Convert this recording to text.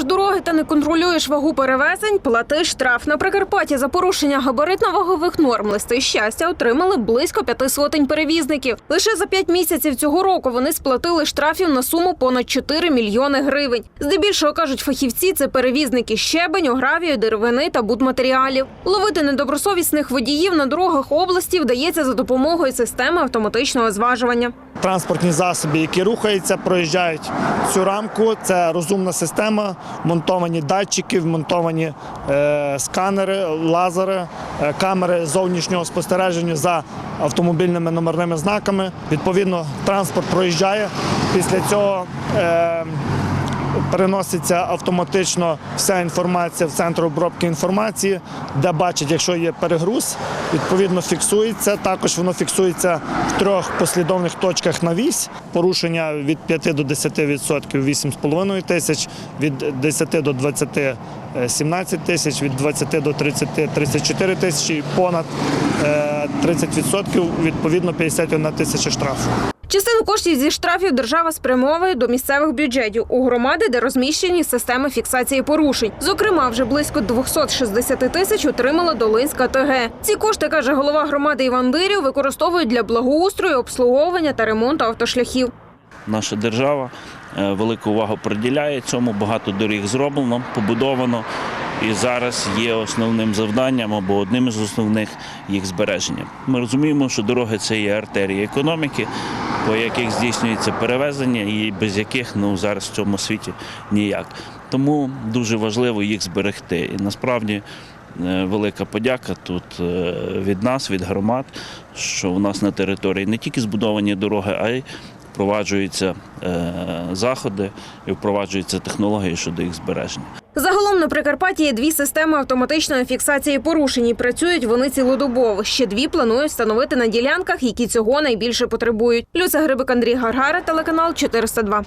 знаєш дороги та не контролюєш вагу перевезень, плати штраф. На Прикарпатті за порушення габаритно-вагових норм листи щастя отримали близько п'яти сотень перевізників. Лише за п'ять місяців цього року вони сплатили штрафів на суму понад 4 мільйони гривень. Здебільшого кажуть фахівці, це перевізники щебеню, гравію, деревини та будматеріалів. Ловити недобросовісних водіїв на дорогах області вдається за допомогою системи автоматичного зважування. Транспортні засоби, які рухаються, проїжджають цю рамку. Це розумна система, монтовані датчики, вмонтовані е, сканери, лазери, е, камери зовнішнього спостереження за автомобільними номерними знаками. Відповідно, транспорт проїжджає. Після цього е, переноситься автоматично вся інформація в центр обробки інформації, де бачить, якщо є перегруз, відповідно фіксується. Також воно фіксується в трьох послідовних точках на вісь. Порушення від 5 до 10 відсотків 8,5 тисяч, від 10 до 20 – 17 тисяч, від 20 до 30 – 34 тисячі, понад е, 30 відсотків, відповідно 51 тисяча штрафу. Частину коштів зі штрафів держава спрямовує до місцевих бюджетів у громади, де розміщені системи фіксації порушень. Зокрема, вже близько 260 тисяч отримала Долинська ТГ. Ці кошти, каже голова громади Іван Дирів, використовують для благоустрою, обслуговування та ремонту автошляхів. Наша держава е, велику увагу приділяє цьому. Багато доріг зроблено, побудовано. І зараз є основним завданням або одним із основних їх збереження. Ми розуміємо, що дороги це є артерії економіки, по яких здійснюється перевезення, і без яких ну зараз в цьому світі ніяк. Тому дуже важливо їх зберегти. І насправді е, велика подяка тут е, від нас, від громад, що в нас на території не тільки збудовані дороги, а й впроваджуються е, заходи і впроваджуються технології щодо їх збереження. Загалом на Прикарпатті є дві системи автоматичної фіксації порушень. і Працюють вони цілодобово. Ще дві планують встановити на ділянках, які цього найбільше потребують. Люся Грибик, Андрій Гаргара, телеканал 402.